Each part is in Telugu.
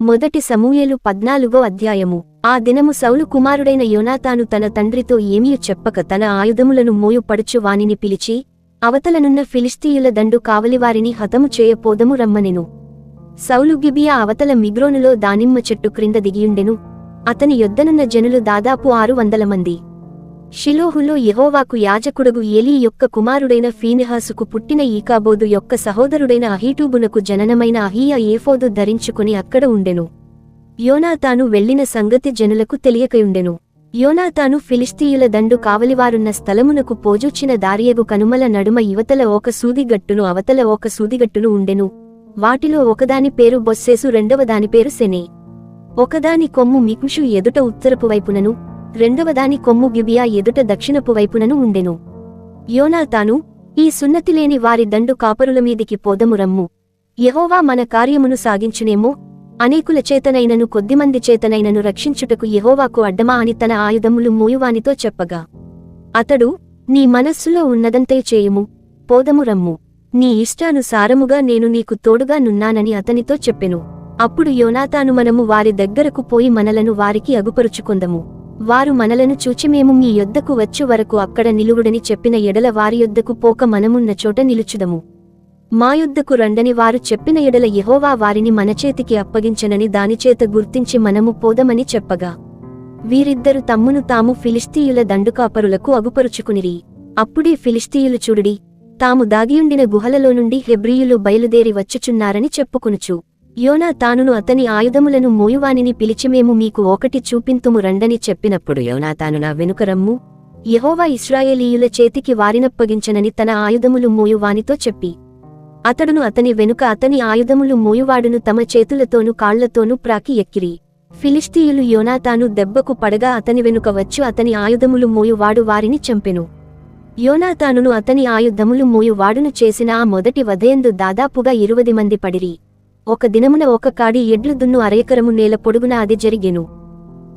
మొదటి సమూయేలు పద్నాలుగో అధ్యాయము. ఆ దినము సౌలు కుమారుడైన యోనాతాను తన తండ్రితో ఏమీ చెప్పక తన ఆయుధములను మోయుపడుచు వానిని పిలిచి అవతలనున్న ఫిలిస్తీయుల దండు కావలివారిని హతము చేయపోదము రమ్మనెను. సౌలు గిబియా అవతల మిగ్రోనులో దానిమ్మ చెట్టు క్రింద దిగియుండెను. అతని యొద్దనున్న జనులు దాదాపు ఆరు వందల మంది. షిలోహులో యెహోవాకు యాజకుడగు ఏలీ యొక్క కుమారుడైన ఫీనిహాసుకు పుట్టిన ఈకాబోదు యొక్క సహోదరుడైన అహీటూబునకు జననమైన అహీయ ఏఫోదు ధరించుకుని అక్కడ ఉండెను. యోనాతాను వెళ్ళిన సంగతి జనులకు తెలియకయుండెను. యోనాతాను ఫిలిస్తీయుల దండు కావలివారున్న స్థలమునకు పోజూచిన దారియగు కనుమల నడుమ ఇవతల ఒక సూదిగట్టును అవతల ఒక సూదిగట్టును ఉండెను. వాటిలో ఒకదాని పేరు బొస్సేసు రెండవ దాని పేరు సెనే. ఒకదాని కొమ్ము మికుషు ఎదుట ఉత్తరపు వైపునను రెండవదాని కొమ్ము గిబియా ఎదుట దక్షిణపు వైపునను ఉండెను. యోనాతాను ఈ సున్నతిలేని వారి దండు కాపరుల మీదికి పోదము రమ్ము. యహోవా మన కార్యమును సాగించునేమో అనేకుల చేతనైనను కొద్దిమంది చేతనైనను రక్షించుటకు యహోవాకు అడ్డమా అని తన ఆయుధములు మూయువానితో చెప్పగా అతడు నీ మనస్సులో ఉన్నదంతే చేయుము పోదము రమ్ము. నీ ఇష్టానుసారముగా నేను నీకు తోడుగా నున్నానని అతనితో చెప్పెను. అప్పుడు యోనాతాను మనము వారి దగ్గరకు పోయి మనలను వారికి అగుపరుచుకొందము. వారు మనలను చూచి మేము మీ యొద్దకు వచ్చు వరకు అక్కడ నిలువుడని చెప్పిన ఎడల వారి యొద్దకు పోక మనమున్న చోట నిలుచుదము. మా యొద్దకు రండని వారు చెప్పిన ఎడల యహోవా వారిని మన చేతికి అప్పగించనని దానిచేత గుర్తించి మనము పోదమని చెప్పగా. వీరిద్దరు తమ్మును తాము ఫిలిస్తీయుల దండుకాపరులకు అగుపరుచుకునిరి. అప్పుడే ఫిలిస్తీయులు చూడుడి తాము దాగియుండిన గుహలలో నుండి హెబ్రియులు బయలుదేరి వచ్చుచున్నారని చెప్పుకొనుచు. యోనా తానును అతని ఆయుధములను మోయువానిని పిలిచి మేము మీకు ఒకటి చూపింతుము రండని చెప్పినప్పుడు యోనా తాను నా వెనుక రమ్ము. ఇస్రాయేలీయుల చేతికి వారినప్పగించనని తన ఆయుధములు మోయువానితో చెప్పి. అతడును అతని వెనుక అతని ఆయుధములు మోయువాడును తమ చేతులతోనూ కాళ్ళతోనూ ప్రాకి ఎక్కిరి. ఫిలిస్తీయులు యోనాతాను దెబ్బకు పడగా అతని వెనుక వచ్చు అతని ఆయుధములు మోయువాడు వారిని చంపెను. యోనాతానును అతని ఆయుధములు మోయువాడును చేసిన ఆ మొదటి వధయందు దాదాపుగా ఇరువది మంది పడిరి. ఒక దినమున ఒక కాడి ఎడ్లు దున్ను అరయకరము నేల పొడుగున అది జరిగెను.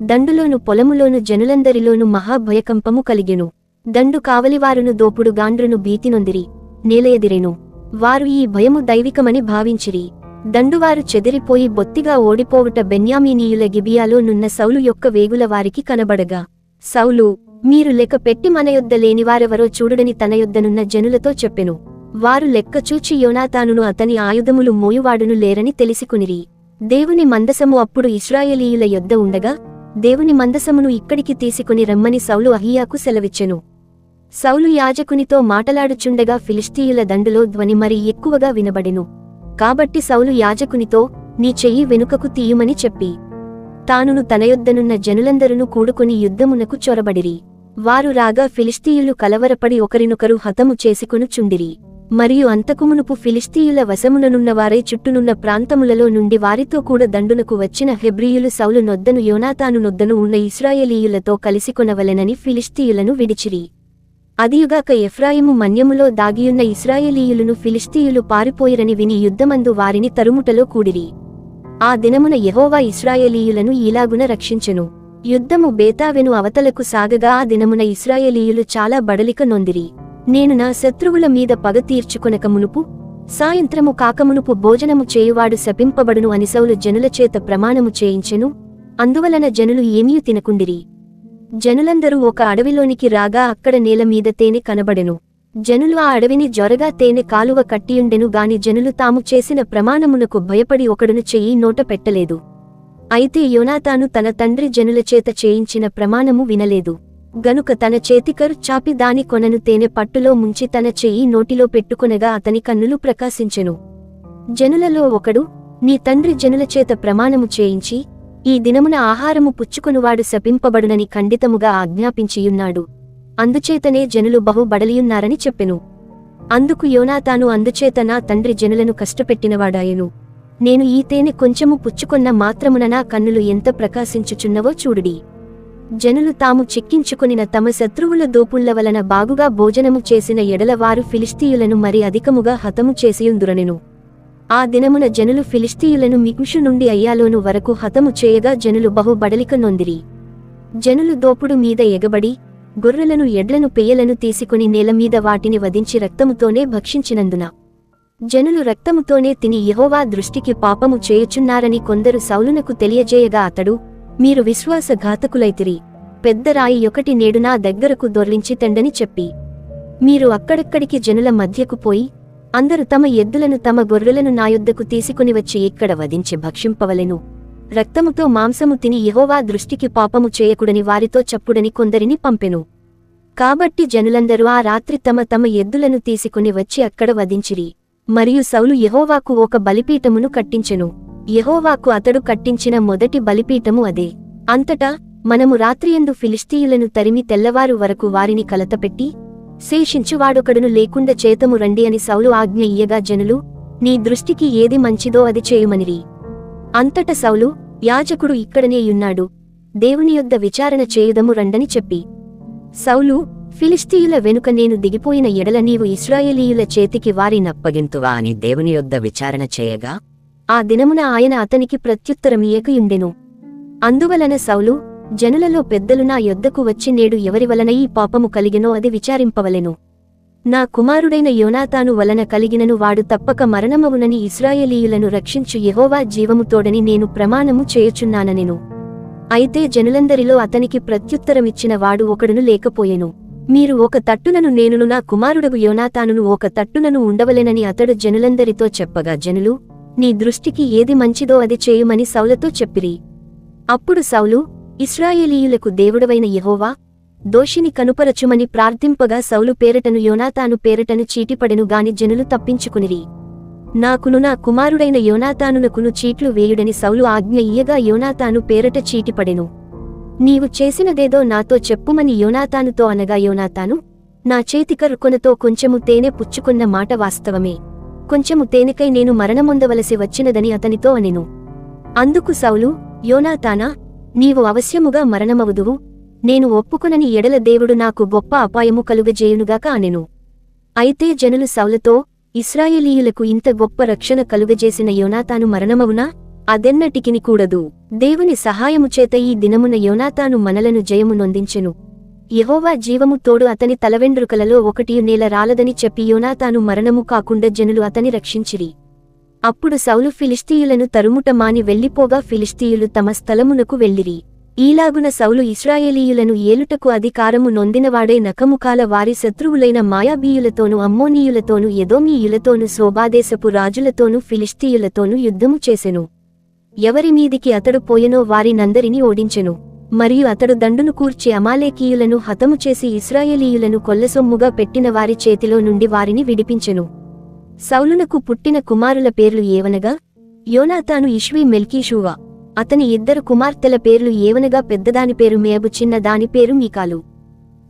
దండులోను పొలములోను జనులందరిలోను మహాభయకంపము కలిగెను. దండు కావలివారును దోపుడు గాండ్రును భీతినొందిరి నేలయదిరెను. వారు ఈ భయము దైవికమని భావించిరి. దండువారు చెదిరిపోయి బొత్తిగా ఓడిపోవుట బెన్యామీనీయుల గిబియాలో నున్న సౌలు యొక్క వేగుల వారికి కనబడగా. సౌలు మీరు లెక్క పెట్టి మన యొద్ద లేనివారెవరో చూడడని తన యొద్దనున్న జనులతో చెప్పెను. వారు లెక్కచూచి యోనాతానును అతని ఆయుధములు మోయువాడును లేరని తెలిసికునిరి. దేవుని మందసము అప్పుడు ఇస్రాయేలీయుల యొద్ద ఉండగా దేవుని మందసమును ఇక్కడికి తీసుకుని రమ్మని సౌలు అహియాకు సెలవిచ్చెను. సౌలు యాజకునితో మాటలాడుచుండగా ఫిలిస్తీయుల దండులో ధ్వని మరి ఎక్కువగా వినబడెను. కాబట్టి సౌలు యాజకునితో నీ చెయ్యి వెనుకకు తీయుమని చెప్పి తానును తన యొద్దనున్న జనులందరును కూడుకుని యుద్ధమునకు చొరబడిరి. వారు రాగా ఫిలిస్తీయులు కలవరపడి ఒకరినొకరు హతము చేసుకొనుచుండిరి. మరియు అంతకుమునుపు ఫిలిస్తీయుల వశముననున్నవారై చుట్టునున్న ప్రాంతములలో నుండి వారితో కూడా దండునకు వచ్చిన హెబ్రియులు సౌలు నొద్దను యోనాతాను నొద్దను ఉన్న ఇస్రాయేలీయులతో కలిసికొనవలెనని ఫిలిస్తీయులను విడిచిరి. అదియుగాక ఎఫ్రాయిము మన్యములో దాగియున్న ఇస్రాయేలీయులను ఫిలిస్తీయులు పారిపోయిరని విని యుద్ధమందు వారిని తరుముటలో కూడిరి. ఆ దినమున యహోవా ఇస్రాయేలీయులను ఈలాగున రక్షించెను. యుద్ధము బేతావెను అవతలకు సాగగా ఆ దినమున ఇస్రాయేలీయులు చాలా బడలిక నొందిరి. నేను నా శత్రువుల మీద పగ తీర్చుకొనక మునుపు సాయంత్రము కాకమునుపు భోజనము చేయువాడు శపింపబడును అని సౌలు జనుల చేత ప్రమాణము చేయించెను అందువలన జనులు ఏమీ తినకుండిరి. జనులందరూ ఒక అడవిలోనికి రాగా అక్కడ నేల మీద తేనె కనబడెను. జనులు ఆ అడవిని జ్వరగా తేనె కాలువ కట్టియుండెను గాని జనులు తాము చేసిన ప్రమాణమునకు భయపడి ఒకడును చెయ్యి నోట పెట్టలేదు. అయితే యోనాతాను తన తండ్రి జనుల చేత చేయించిన ప్రమాణము వినలేదు. గనుక తన చేతికరు చాపి దాని కొనను తేనె పట్టులో ముంచి తన చెయ్యి నోటిలో పెట్టుకొనగా అతని కన్నులు ప్రకాశించెను. జనులలో ఒకడు నీ తండ్రి జనుల చేత ప్రమాణము చేయించి ఈ దినమున ఆహారము పుచ్చుకొనువాడు శపింపబడునని ఖండితముగా ఆజ్ఞాపించియున్నాడు. అందుచేతనే జనులు బహు బడలియున్నారని చెప్పెను. అందుకు యోనాతాను అందుచేత నా తండ్రి జనులను కష్టపెట్టినవాడాయెను. నేను ఈ తేనె కొంచెము పుచ్చుకొన్న మాత్రమున నా కన్నులు ఎంత ప్రకాశించుచున్నవో చూడుడి. జనులు తాము చిక్కించుకొనిన తమ శత్రువుల దోపుళ్ళ వలన బాగుగా భోజనము చేసిన ఎడల వారు ఫిలిస్తీయులను మరి అధికముగా హతము చేసియుందురనెను. ఆ దినమున జనులు ఫిలిస్తీయులను మిగుషు నుండి అయ్యాలోను వరకు హతము చేయగా జనులు బహుబడలిక నొందిరి. జనులు దోపుడు మీద ఎగబడి గొర్రెలను ఎడ్లను పెయ్యలను తీసుకుని నేలమీద వాటిని వధించి రక్తముతోనే భక్షించినందున. జనులు రక్తముతోనే తిని యహోవా దృష్టికి పాపము చేయుచున్నారని కొందరు సౌలునకు తెలియజేయగా అతడు మీరు విశ్వాసఘాతకులైతిరి. పెద్ద రాయి ఒకటి నేడు నా దగ్గరకు దొర్లించి తెండని చెప్పి. మీరు అక్కడక్కడికి జనుల మధ్యకు పోయి అందరు తమ ఎద్దులను తమ గొర్రెలను నా యొద్దకు తీసుకుని వచ్చి ఇక్కడ వధించి భక్షింపవలెను. రక్తముతో మాంసము తిని యహోవా దృష్టికి పాపము చేయకుడని వారితో చెప్పుడని కొందరిని పంపెను. కాబట్టి జనులందరూ ఆ రాత్రి తమ తమ ఎద్దులను తీసుకుని వచ్చి అక్కడ వధించిరి. మరియు సౌలు యహోవాకు ఒక బలిపీఠమును కట్టించెను. యహోవాకు అతడు కట్టించిన మొదటి బలిపీఠము అదే. అంతటా మనము రాత్రియందు ఫిలిస్తీయులను తరిమి తెల్లవారు వరకు వారిని కలతపెట్టి శేషించువాడొకడును లేకుండా చేతము రండి అని సౌలు ఆజ్ఞ ఇయ్యగా జనులు నీ దృష్టికి ఏది మంచిదో అది చేయుమనిరి. అంతట సౌలు యాజకుడు ఇక్కడనేయున్నాడు దేవుని యొద్ద విచారణ చేయుదము రండని చెప్పి సౌలు ఫిలిస్తీయుల వెనుక నేను దిగిపోయిన ఎడల నీవు ఇస్రాయేలీయుల చేతికి వారి నప్పగింతువా అని దేవుని యొద్ద విచారణ చేయగా ఆ దినమున ఆయన అతనికి ప్రత్యుత్తరమియకయుండెను అందువలన సౌలు జనులలో పెద్దలు నా యొద్దకు వచ్చి నేడు ఎవరి వలన ఈ పాపము కలిగినో అది విచారింపవలెను. నా కుమారుడైన యోనాతాను వలన కలిగినను వాడు తప్పక మరణమవునని ఇస్రాయేలీయులను రక్షించు యెహోవా జీవముతోడని నేను ప్రమాణము చేయుచున్నాననెను. అయితే జనులందరిలో అతనికి ప్రత్యుత్తరమిచ్చిన వాడు ఒకడును లేకపోయెను. మీరు ఒక తట్టునను నేనును నా కుమారుడగు యోనాతానును ఒక తట్టునను ఉండవలెనని అతడు జనులందరితో చెప్పగా జనులు నీ దృష్టికి ఏది మంచిదో అది చేయుమని సౌలతో చెప్పిరి. అప్పుడు సౌలు ఇస్రాయేలీయులకు దేవుడవైన యహోవా దోషిని కనుపరచుమని ప్రార్థింపగా సౌలు పేరటను యోనాతాను పేరటను చీటిపడెను గాని జనులు తప్పించుకునిరి. నాకును నా కుమారుడైన యోనాతానునకును చీట్లు వేయుడని సౌలు ఆజ్ఞ ఇయ్యగా యోనాతాను పేరట చీటిపడెను. నీవు చేసినదేదో నాతో చెప్పుమని యోనాతానుతో అనగా యోనాతాను నా చేతికరుకొనతో కొంచెము తేనె పుచ్చుకున్న మాట వాస్తవమే. కొంచెము తేనెకై నేను మరణమొందవలసి వచ్చినదని అతనితో అనెను. అందుకు సౌలు యోనాతానా నీవు అవశ్యముగా మరణమవుదువు. నేను ఒప్పుకొనని ఎడల దేవుడు నాకు గొప్ప అపాయము కలుగజేయునుగాక అనెను. అయితే జనులు సౌలతో ఇస్రాయేలీయులకు ఇంత గొప్ప రక్షణ కలుగజేసిన యోనాతాను మరణమవునా? అదెన్నటికిని కూడదు. దేవుని సహాయము చేత ఈ దినమున యోనాతాను మనలను జయము నొందించెను. యహోవా జీవము తోడు అతని తలవెండ్రుకలలో ఒకటి నేల రాలదని చెప్పి యోనాతాను మరణము కాకుండా జనులు అతని రక్షించిరి. అప్పుడు సౌలు ఫిలిస్తీయులను తరుముట మాని వెళ్ళిపోగా ఫిలిస్తీయులు తమ స్థలమునకు వెళ్ళిరి. ఈలాగున సౌలు ఇస్రాయేలీయులను ఏలుటకు అధికారము నొందినవాడే నకముఖాల వారి శత్రువులైన మాయాబీయులతోనూ అమ్మోనీయులతోనూ ఎదోమీయులతోనూ శోభాదేశపు రాజులతోనూ ఫిలిస్తీయులతోనూ యుద్ధము చేసెను. ఎవరి మీదికి అతడు పోయెనో వారినందరినీ ఓడించెను. మరియు అతడు దండును కూర్చి అమాలేకీయులను హతము చేసి ఇస్రాయేలీయులను కొల్లసొమ్ముగా పెట్టిన వారి చేతిలో నుండి వారిని విడిపించెను. సౌలునకు పుట్టిన కుమారుల పేర్లు ఏవనగా యోనాతాను ఇష్వీ మెల్కీషూవా. అతని ఇద్దరు కుమార్తెల పేర్లు ఏవనగా పెద్దదాని పేరు మేబు చిన్న దాని పేరు మీకాలు.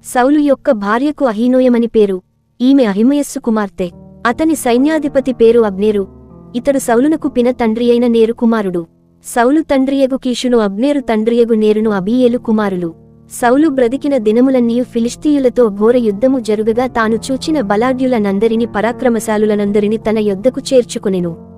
సౌలు యొక్క భార్యకు అహీనోయమని పేరు. ఈమె అహిమయస్సు కుమార్తె. అతని సైన్యాధిపతి పేరు అబ్నేరు. ఇతడు సౌలునకు పిన తండ్రియైన నేరు కుమారుడు. సౌలు తండ్రియగు కీషును అబ్నేరు తండ్రియగు నేరును అబీయేలు కుమారులు. సౌలు బ్రతికిన దినములన్నీయు ఫిలిస్తీయులతో ఘోర యుద్ధము జరుగగా తాను చూచిన బలాఢ్యులనందరిని పరాక్రమశాలులనందరిని తన యొద్దకు చేర్చుకునెను.